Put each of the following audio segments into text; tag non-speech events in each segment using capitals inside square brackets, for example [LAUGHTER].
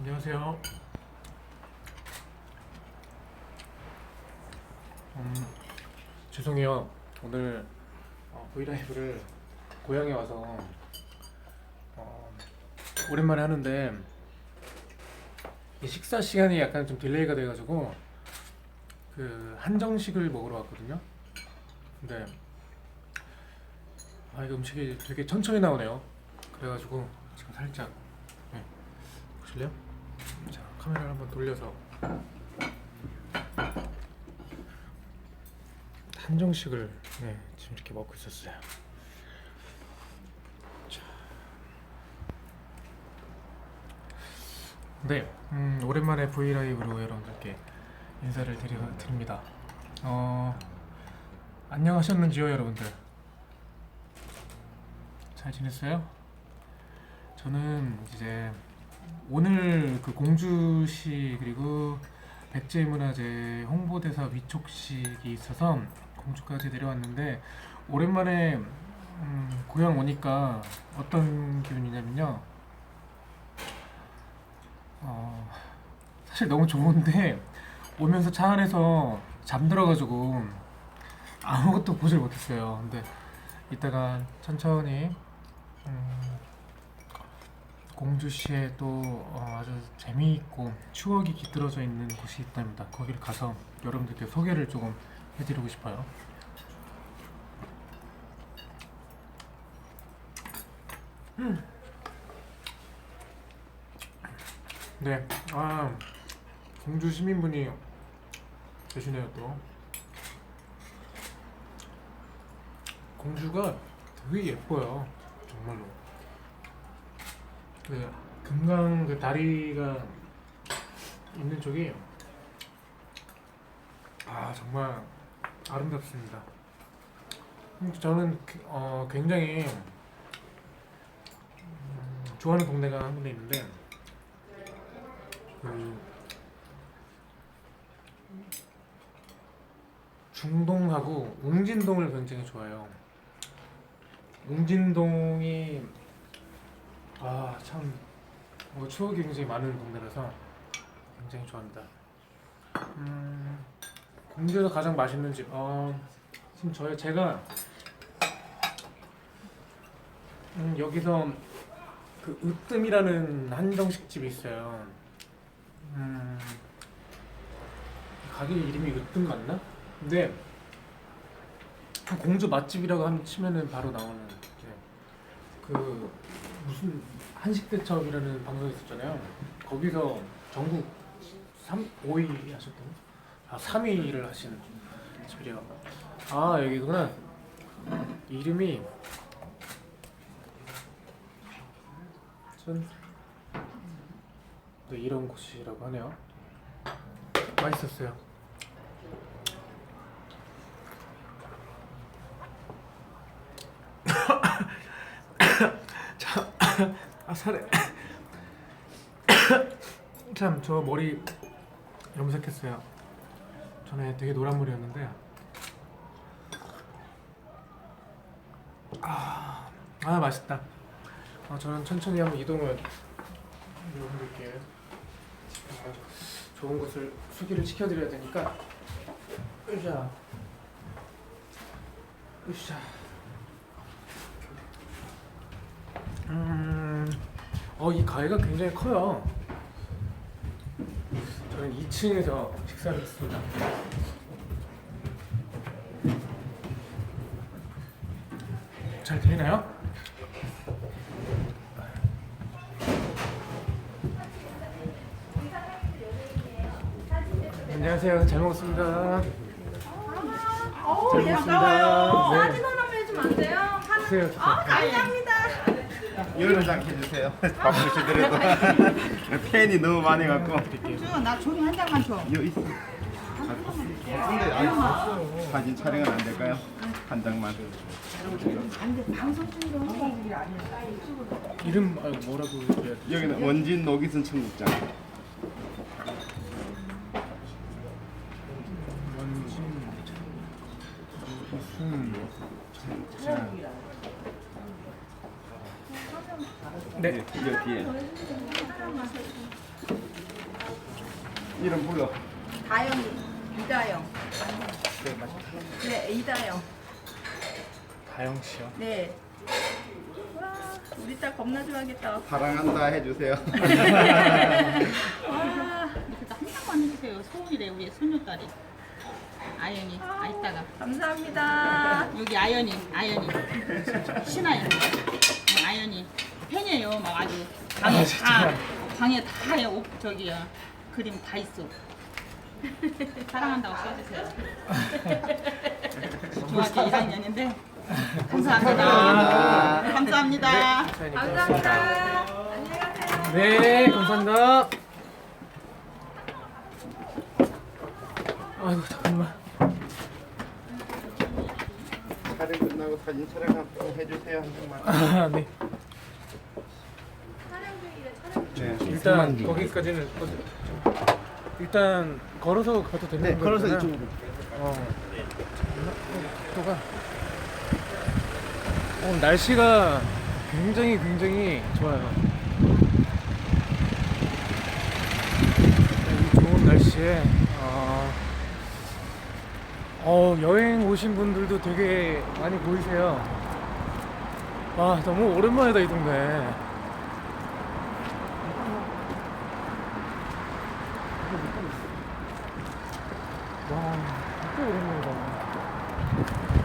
안녕하세요. 음, 죄송해요. 오늘 어, 브이라이브를 고향에 와서 어, 오랜만에 하는데 이 식사 시간이 약간 좀 딜레이가 돼가지고 그 한정식을 먹으러 왔거든요. 근데 아 이거 음식이 되게 천천히 나오네요. 그래가지고 지금 살짝 네. 보실래요? 자 카메라를 한번 돌려서 한정식을 네, 지금 이렇게 먹고 있었어요. 자. 네, 음, 오랜만에 브이라이브로 여러분들께 인사를 드리, 드립니다. 어, 안녕하셨는지요, 여러분들? 잘 지냈어요? 저는 이제 오늘 그 공주시 그리고 백제문화재 홍보대사 위촉식이 있어서 공주까지 내려왔는데 오랜만에 음, 고향 오니까 어떤 기분이냐면요. 어, 사실 너무 좋은데 오면서 차 안에서 잠들어가지고 아무것도 보질 못했어요. 근데 이따가 천천히 음, 공주시에 또 어, 아주 재미있고 추억이 깃들어져 있는 곳이 있답니다. 거기를 가서 여러분들께 소개를 조금 해드리고 싶어요. 음. 네, 아 공주 시민분이 계시네요 또. 공주가 되게 예뻐요, 정말로. 그 금강 그 다리가 있는 쪽이 아 정말 아름답습니다. 음, 저는 그- 어, 굉장히 음, 좋아하는 동네가 한 군데 있는데 그 중동하고 웅진동을 굉장히 좋아해요. 웅진동이 아참 뭐 추억이 굉장히 많은 동네라서 굉장히 좋아합니다. 음, 공주에서 가장 맛있는 집. 어, 지금 저희 제가 음, 여기서 그 으뜸이라는 한정식 집이 있어요. 음, 가게 이름이 으뜸 맞나? 근데 공주 맛집이라고 하면 치면은 바로 나오는 게그 무슨 한식대첩이라는 방송이 있었잖아요. 거기서 전국 3, 5위 하셨던 아 3위를 하신 집이래요. 아 여기구나. 이름이 전 네, 이런 곳이라고 하네요. 맛있었어요. 참, 아 살에 [COUGHS] 참 저 머리 염색했어요. 전에 되게 노란 머리였는데. 아, 아 맛있다. 어, 저는 천천히 한번 이동을 정말 좋은 곳을 소개를 시켜드려야 되니까. 으쌰. 으쌰 어, 이 가게가 굉장히 커요. 저는 2층에서 식사를 했습니다. 잘 들리나요? 안녕하세요. 잘 먹었습니다. 어우 잘. 먹었습니다. 네. 사진 하나만 해주면 안 돼요? 하나. 주세요, 주세요. 어, 감사합니다. 장 해주세요. 바쁘시더라도 팬이 너무 많이 갖고 주, 나 종이 한 장만 줘. 이거 있어. 근데 아니 사진 촬영은 안 될까요? 한 장만. 안 돼, 방송 중이로. 이름 아, 뭐라고 해야 돼? 여기는 원진 노기순 청국장. 원진 무슨 네. 이 뒤에. 이름 불러. 다영이, 이다영. 네, 이다영. 다영 씨요. 네. 와, 우리 딸 겁나 좋아하겠다. 사랑한다 해주세요. [LAUGHS] 와, 한 장만 해주세요. 소원이래 우리 손녀딸이. 아연이 아 이따가 감사합니다. 여기 아연이 아연이 신아연 네, 아연이 팬이에요 막 아주 방에 다 방에 다 해, 옷 저기야 그림 다 있어 [LAUGHS] 사랑한다고 써주세요 [LAUGHS] 중학교 1학년인데 [LAUGHS] 감사합니다 감사합니다 감사합니다. 안녕히 가세요. 네, 감사합니다. 아이고 잠깐만. 촬영 끝나고 사진 촬영 한번 해주세요 한 장만. 아, 네. 네. 일단 거기까지는 어디- 일단 걸어서 가도 되는 네, 거잖아요. 걸어서 이쪽으로. 어. 또가 오늘 날씨가 굉장히 굉장히 좋아요. 이 좋은 날씨에 어, 어, 여행 오신 분들도 되게 많이 보이세요. 와 너무 오랜만이다 이 동네. 와, 진짜 오랜만이다.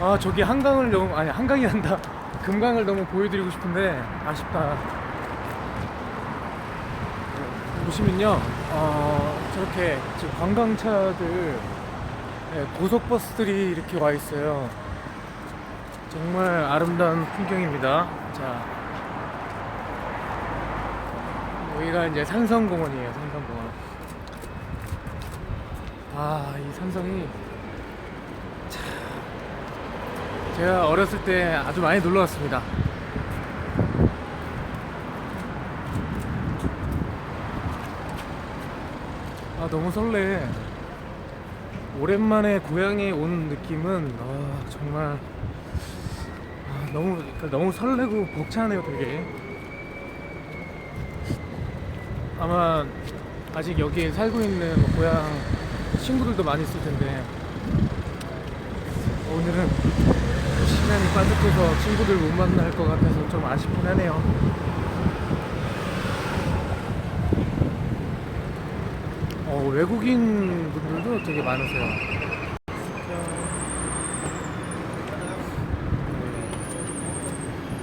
아, 저기 한강을 너무, 아니, 한강이 난다. [LAUGHS] 금강을 너무 보여드리고 싶은데, 아쉽다. 보시면요, 어, 저렇게 지금 관광차들, 네, 고속버스들이 이렇게 와 있어요. 정말 아름다운 풍경입니다. 자, 여기가 이제 산성공원이에요, 산성공원. 아, 이 산성이 참 제가 어렸을 때 아주 많이 놀러 왔습니다. 아, 너무 설레. 오랜만에 고향에 온 느낌은 아, 정말 아, 너무 그러니까 너무 설레고 벅차네요, 되게. 아마 아직 여기에 살고 있는 뭐 고향 친구들도 많이 있을 텐데 오늘은 시간이 빠듯해서 친구들 못 만날 것 같아서 좀 아쉽긴 하네요. 어, 외국인 분들도 되게 많으세요.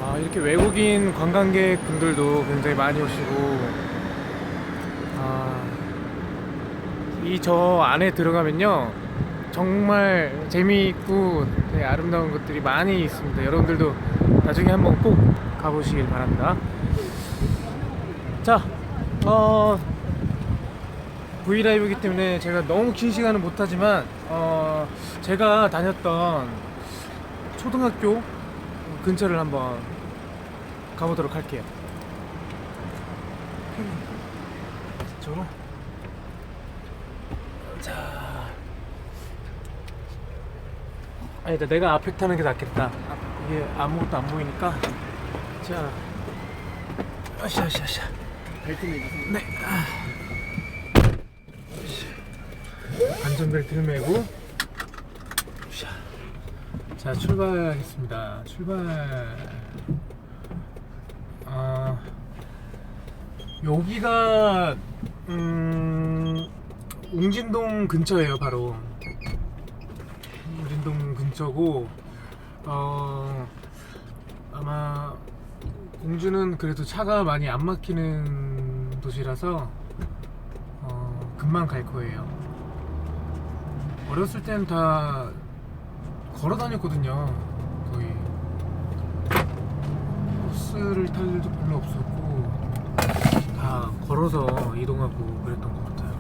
아, 이렇게 외국인 관광객 분들도 굉장히 많이 오시고, 아, 이 저 안에 들어가면요 정말 재미있고 되게 아름다운 것들이 많이 있습니다. 여러분들도 나중에 한번 꼭 가보시길 바랍니다. 자 어, 브이라이브이기 때문에 제가 너무 긴 시간은 못하지만 어, 제가 다녔던 초등학교 근처를 한번 가보도록 할게요 저로 자. 아니다, 내가 앞에 타는 게 낫겠다. 앞- 이게 아무것도 안 보이니까. 자. 아샤, 아샤, 아샤. 벨트 매주세요. 네. 안전벨트를 매고. 샤. 자, 출발하겠습니다. 출발. 아. 여기가, 음, 웅진동 근처예요, 바로. 근처고, 어, 아마 공주는 그래도 차가 많이 안 막히는 도시라서 어, 금방 갈 거예요. 어렸을 땐 다 걸어 다녔거든요. 거의 버스를 탈 일도 별로 없었고 다 걸어서 이동하고 그랬던 것 같아요.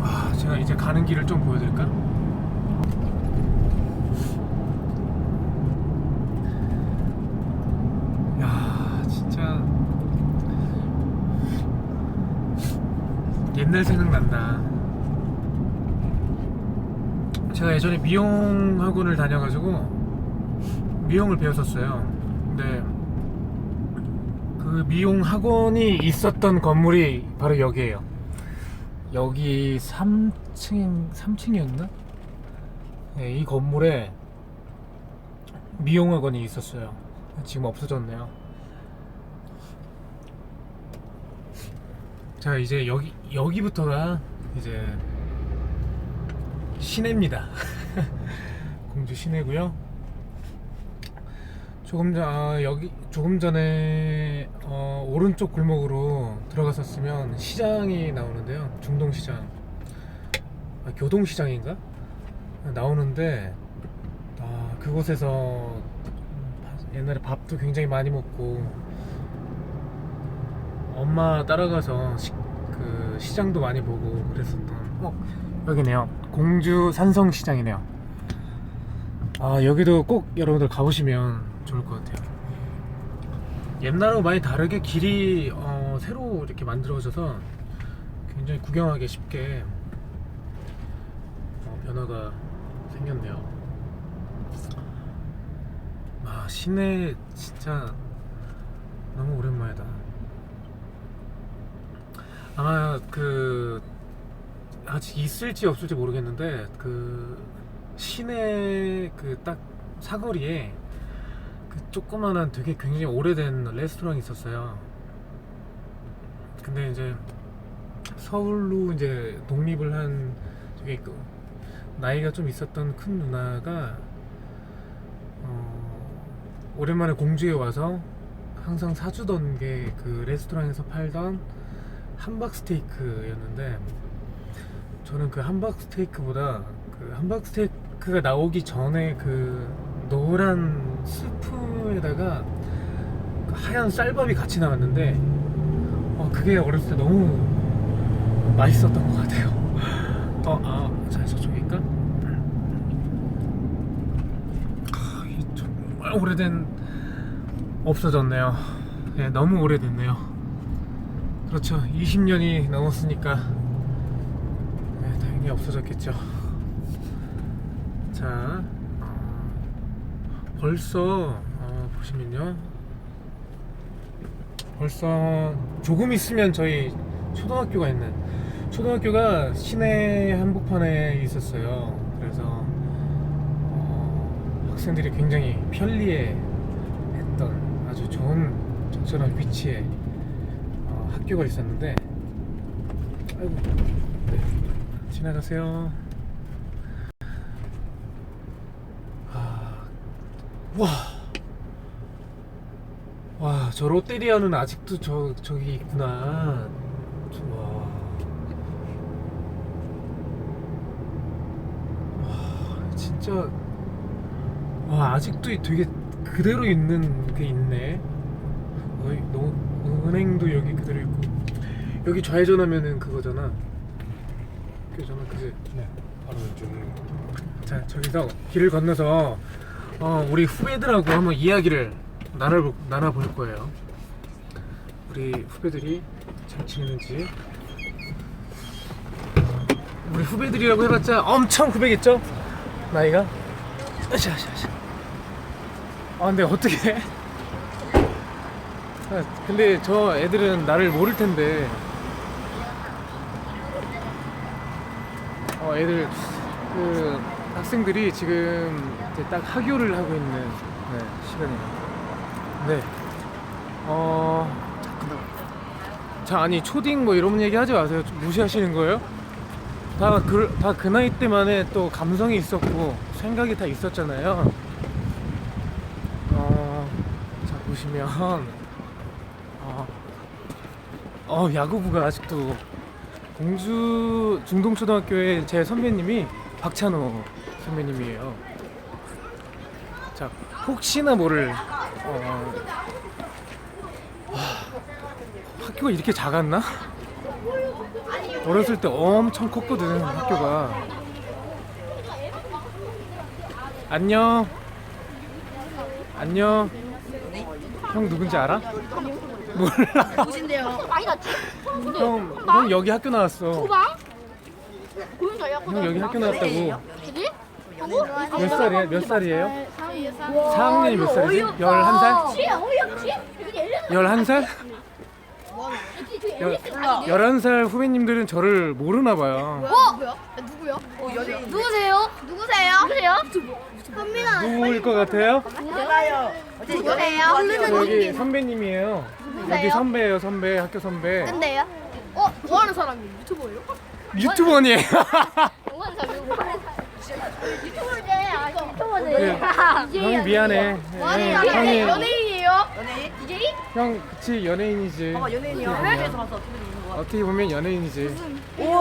아, 제가 이제 가는 길을 좀 보여드릴까? 야, 진짜 옛날 생각난다. 제가 예전에 미용 학원을 다녀가지고 미용을 배웠었어요. 근데 그 미용 학원이 있었던 건물이 바로 여기에요. 여기 3층 3층이었나? 네, 이 건물에 미용 학원이 있었어요. 지금 없어졌네요. 자 이제 여기 여기부터가 이제 시내입니다. [LAUGHS] 공주 시내고요. 조금 전 아, 여기 조금 전에 어, 오른쪽 골목으로 들어갔었으면 시장이 나오는데요. 중동 시장, 아, 교동 시장인가 나오는데 아, 그곳에서 옛날에 밥도 굉장히 많이 먹고 엄마 따라가서 시, 그 시장도 많이 보고 그랬었던 어 여기네요. 공주 산성시장이네요. 아 여기도 꼭 여러분들 가보시면 좋을 것 같아요. 옛날하고 많이 다르게 길이 어, 새로 이렇게 만들어져서 굉장히 구경하기 쉽게 어, 변화가 생겼네요. 아 시내 진짜 너무 오랜만이다. 아마 그 아직 있을지 없을지 모르겠는데 그 시내 그 딱 사거리에 그 조그만한 되게 굉장히 오래된 레스토랑이 있었어요. 근데 이제 서울로 이제 독립을 한 저기 그 나이가 좀 있었던 큰 누나가 어, 오랜만에 공주에 와서 항상 사주던 게 그 레스토랑에서 팔던 함박 스테이크였는데 저는 그 함박 스테이크보다 그 함박 스테이크가 나오기 전에 그 노란 스프에다가 그 하얀 쌀밥이 같이 나왔는데 어, 그게 어렸을 때 너무 맛있었던 것 같아요. 어, 아, 자, 저쪽인가? 아, 정말 오래된 없어졌네요. 네, 너무 오래됐네요. 그렇죠. 20년이 넘었으니까 네, 당연히 없어졌겠죠. 자, 어, 벌써 어, 보시면요. 벌써 조금 있으면 저희 초등학교가 있는 초등학교가 시내 한복판에 있었어요. 그래서 어, 학생들이 굉장히 편리해 했던 아주 좋은 적절한 위치에 어, 학교가 있었는데 아이고 네, 지나가세요 아, 와, 와, 저 롯데리아는 아직도 저 저기 있구나. 와, 와, 진짜 와 아직도 되게 그대로 있는 게 있네. 너무 은행도 여기 그대로 있고 여기 좌회전하면은 그거잖아. 그잖아, 그지? 네, 바로 왼쪽으로. 자 저기서 길을 건너서 어, 우리 후배들하고 한번 이야기를 나눠 나눠볼 거예요. 우리 후배들이 잘 지내는지. 우리 후배들이라고 해봤자 엄청 후배겠죠? 나이가? 아샤 아샤 아샤. 아 근데 어떻게? 아, 근데 저 애들은 나를 모를 텐데. 어 애들 그 학생들이 지금 이제 딱 하교를 하고 있는 네, 시간이에요. 네. 어. 자, 아니 초딩 뭐 이런 얘기 하지 마세요. 좀 무시하시는 거예요? 다 그 다 그 나이 때만에 또 감성이 있었고 생각이 다 있었잖아요. 어. 자 보시면 어, 어 야구부가 아직도 공주 중동초등학교의 제 선배님이 박찬호 선배님이에요. 자, 혹시나 모를 어, 와, 학교가 이렇게 작았나? 어렸을 때 엄청 컸거든 학교가. 안녕. 안녕. 형 누군지 알아? 몰라. [LAUGHS] 무신데요. 많이 났지? 근데 형, 형 여기 학교 나왔어. 봐봐. 고민 전략 형 여기 학교 나왔다고. 그지? 몇 살이에요? 몇 살이에요? 4학년이 몇 살이지? 11살? 어이없어. 11살? 11살 후배님들은 저를 모르나 봐요. 어? 누구요? 누구세요? 누구세요? 누구세요? 현민아. 누구일 것 같아요? 누구세요? 여기 선배님이에요. 여기 선배예요, 선배. 학교 선배. 근데요? 어, 뭐 하는 사람이에요? 유튜버예요? 유튜버니에요. 뭐 하는? 유튜버지. 아. 네. 형이 미안해. 뭐 하는 네, 사람이에요? 형이 연예인이에요? 연예인? DJ? 형 그치 연예인이지. 연예인이요. 어 떻게 보면 연예인이지.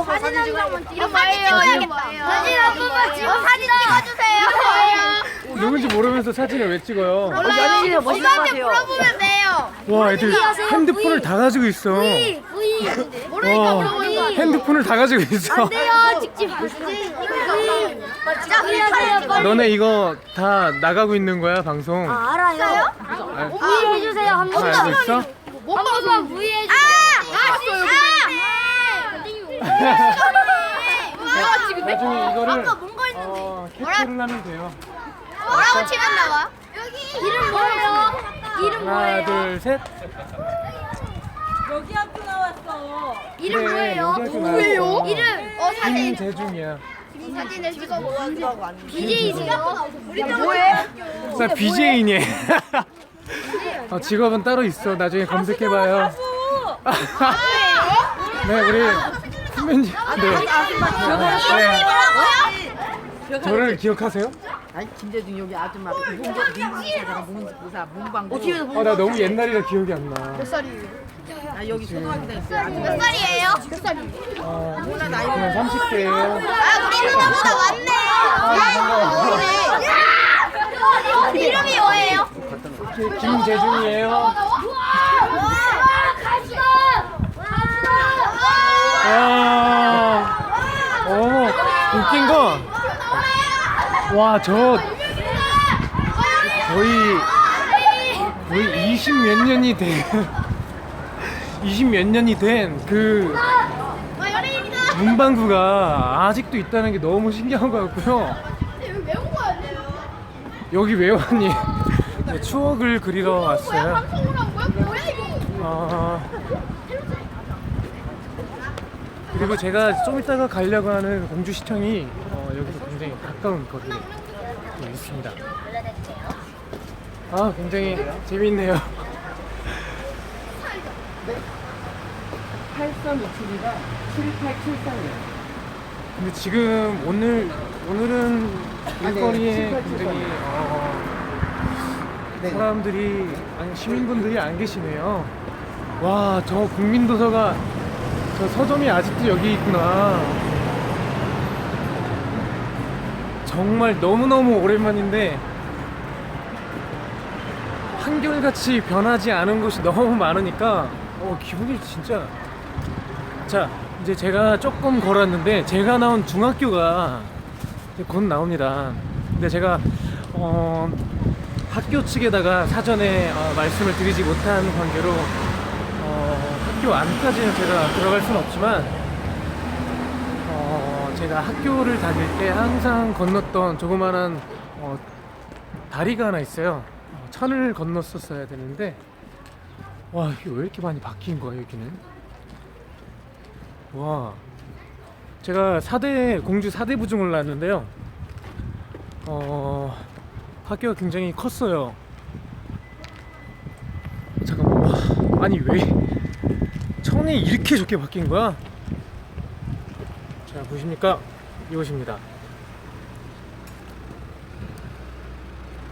사진 한 장만 찍어. 사진 찍어야겠다. 사진 한 번만 찍어. 사진 찍어주세요. 누군지 모르면서 사진을 왜 찍어요? 연예인이요. 엄마한테 물어보면 돼요. 와 애들 핸드폰을 다 가지고 있어. V. 모르니까 와 물어보는 거예요. 핸드폰을 다 가지고 있어. 돼요. 직접 V. 자, 하세요. 빨리. 너네 이거 다 나가고 있는 거야 방송? 아, 알아요? 아, V 해주세요. 한다 알고 있어? 한 번만 V 해주세요. 아! 지금 나중에 이거를 아까 뭔가 했는데 어, 캡처를 하면 돼요. 뭐라고 칠한다고요? 여기 이름 뭐예요? 이름 하나 뭐예요? 둘 셋. 여기 학교 나왔어. 이름 그래, 뭐예요? 여기 학교 나왔어. 이름 어 사진 김재중이야. 사진을 찍어 BJ세요? 우리 뭐해? 나 BJ니. 어, 직업은 따로 있어. 나중에 검색해봐요. [LAUGHS] 네 우리 선배님. 네. 네. 저를 기억하세요? 아니 김재중 여기 아줌마 문제 민지사잖아 문지사 문방구 어, 나 너무 옛날이라 기억이 안 나. 아 여기 초등학교 다녔어요 아줌마 몇 살이에요? 몇 살이에요? 어, 그냥 30대예요. 아 우리 누나보다 많네 이름이 뭐예요? 김재중이에요. 와, 어, 웃긴 거. 와, 저 거의 거의 20 몇 년이 된 [LAUGHS] 20 몇 년이 된 그 문방구가 아직도 있다는 게 너무 신기한 것 같고요. 여기 왜 왔니? [LAUGHS] 네, 추억을 그리러 왔어요. 방송을 한 거야? 뭐야 이거? 아, 그리고 제가 좀 이따가 가려고 하는 공주시청이 어, 여기서 굉장히 가까운 거리에 또 있습니다. 아, 굉장히 재미있네요. 8327이가 [LAUGHS] 7873이에요 근데 지금 오늘 오늘은 길거리에 네, 굉장히 어, 사람들이 아니 시민분들이 안 계시네요. 와, 저 국민도서가 저 서점이 아직도 여기 있구나. 정말 너무너무 오랜만인데 한결같이 변하지 않은 곳이 너무 많으니까 어, 기분이 진짜 자 이제 제가 조금 걸었는데 제가 나온 중학교가 곧 나옵니다 근데 제가 어, 학교 측에다가 사전에 어, 말씀을 드리지 못한 관계로 어, 학교 안까지는 제가 들어갈 수는 없지만 어, 제가 학교를 다닐 때 항상 건넜던 조그마한 어, 다리가 하나 있어요 어, 천을 건넜었어야 되는데 와 이게 왜 이렇게 많이 바뀐 거야 여기는 와, 제가 4대 공주 4대 부중을 나왔는데요. 어, 학교가 굉장히 컸어요. 잠깐만, 와, 아니 왜 천이 이렇게 좋게 바뀐 거야? 자, 보십니까? 이것입니다.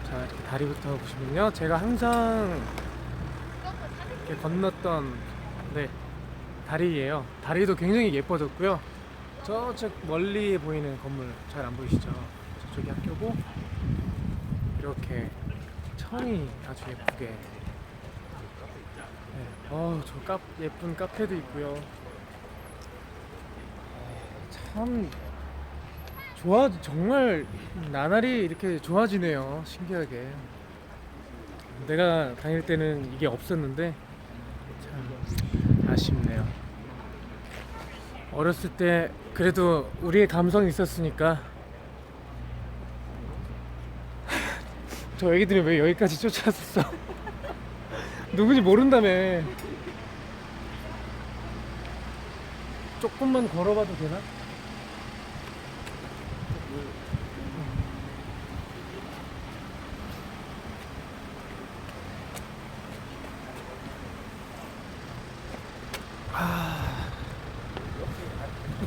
자, 이렇게 다리부터 보시면요, 제가 항상 이렇게 건넜던 네. 다리예요. 다리도 굉장히 예뻐졌고요. 저쪽 멀리 보이는 건물 잘 안 보이시죠? 저쪽이 학교고 이렇게 천이 아주 예쁘게. 네. 어, 저 카, 예쁜 카페도 있고요. 어, 참 좋아 정말 나날이 이렇게 좋아지네요. 신기하게. 내가 다닐 때는 이게 없었는데 참 아쉽네요. 어렸을 때 그래도 우리의 감성이 있었으니까 [LAUGHS] 저 애기들이 왜 여기까지 쫓아왔어? 누군지 모른다며. 조금만 걸어봐도 되나?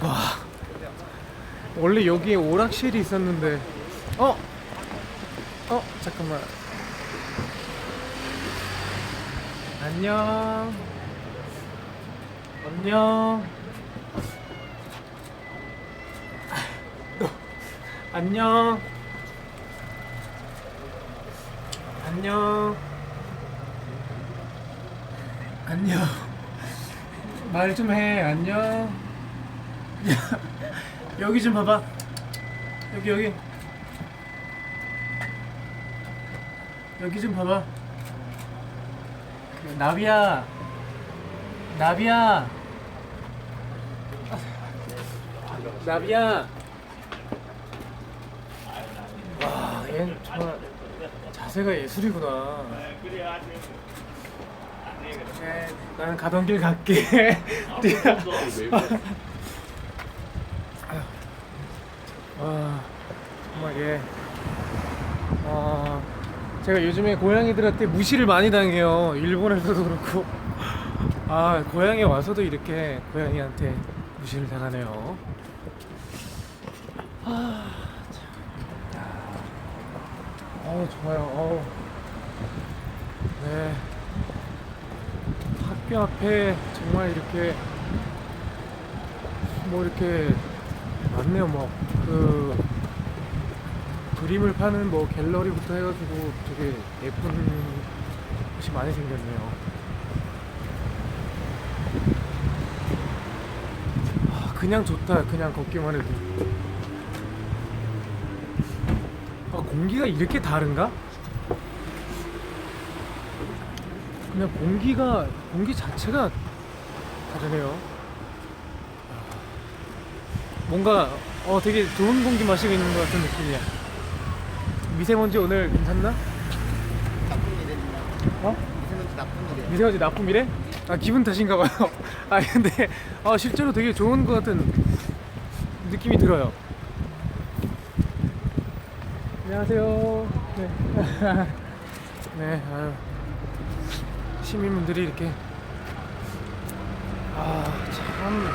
와 원래 여기에 오락실이 있었는데 어? 어 잠깐만 안녕. 안녕. 안녕. 안녕. 안녕. 말 좀 해. 안녕. [LAUGHS] 여기 좀 봐봐. 여기 여기. 여기 좀 봐봐. 그, 나비야. 나비야. 나비야. 와, 얘 정말 자세가 예술이구나. 네, 나는 가던 길 갈게. [LAUGHS] 와 정말 예. 아 제가 요즘에 고양이들한테 무시를 많이 당해요. 일본에서도 그렇고 아 고향에 와서도 이렇게 고양이한테 무시를 당하네요. 아 참. 어우 좋아요. 어우. 네. 학교 앞에 정말 이렇게 뭐 이렇게 많네요. 뭐 그 그림을 파는 뭐 갤러리부터 해가지고 되게 예쁜 곳이 많이 생겼네요. 아, 그냥 좋다. 그냥 걷기만 해도. 아, 공기가 이렇게 다른가? 그냥 공기가 공기 자체가 다르네요. 뭔가 어 되게 좋은 공기 마시고 있는 것 같은 느낌이야. 미세먼지 오늘 괜찮나? 나쁜 일입니다. 어? 미세먼지 나쁜 일이에요. 미세먼지 나쁨 이래? 아 기분 탓인가 봐요. [LAUGHS] 아 근데 아 실제로 되게 좋은 것 같은 느낌이 들어요. 안녕하세요. 네. [LAUGHS] 네. 아유. 시민분들이 이렇게 아 참.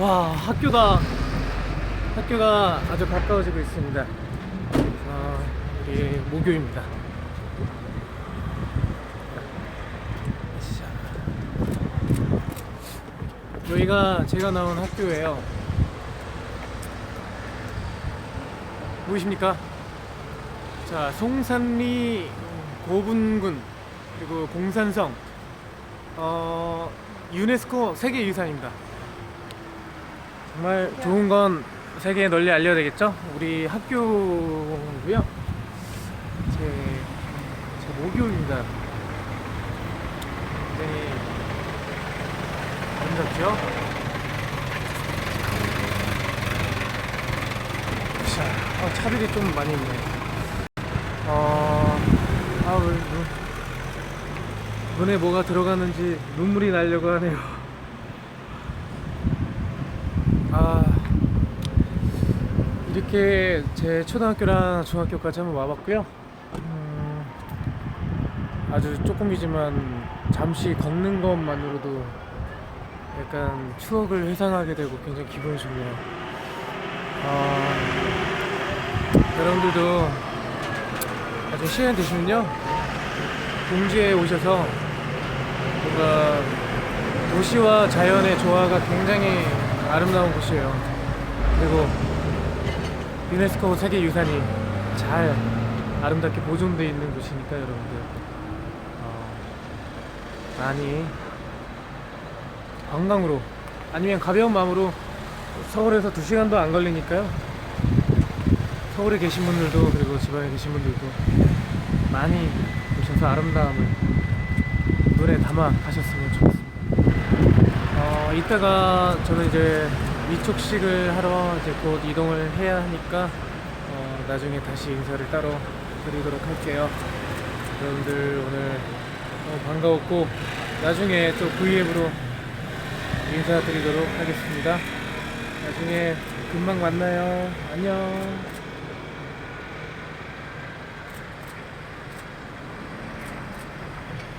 와 학교가 학교가 아주 가까워지고 있습니다. 아, 우리 모교입니다. 여기가 제가 나온 학교예요. 보이십니까? 자, 송산리 고분군 그리고 공산성 어, 유네스코 세계유산입니다. 정말 좋은 건 세계에 널리 알려야 되겠죠? 우리 학교고요. 모교입니다. 굉장히 아름답죠? 자, 어, 차들이 좀 많이 있네. 어, 아, 왜, 눈, 눈에 뭐가 들어가는지 눈물이 나려고 하네요. 아, 이렇게 제 초등학교랑 중학교까지 한번 와봤고요. 음, 아주 조금이지만 잠시 걷는 것만으로도 약간 추억을 회상하게 되고 굉장히 기분이 좋네요. 아, 여러분들도 나중에 시간 되시면요. 공주에 오셔서 뭔가 도시와 자연의 조화가 굉장히 아름다운 곳이에요. 그리고 유네스코 세계유산이 잘 아름답게 보존되어 있는 곳이니까 여러분들 어, 많이 관광으로 아니면 가벼운 마음으로 서울에서 2시간도 안 걸리니까요. 서울에 계신 분들도 그리고 지방에 계신 분들도 많이 오셔서 아름다움을 눈에 담아 가셨으면 좋겠습니다. 어, 이따가 저는 이제 위촉식을 하러 이제 곧 이동을 해야 하니까 어, 나중에 다시 인사를 따로 드리도록 할게요. 여러분들 오늘 너무 반가웠고 나중에 또 V앱으로 인사드리도록 하겠습니다. 나중에 금방 만나요. 안녕.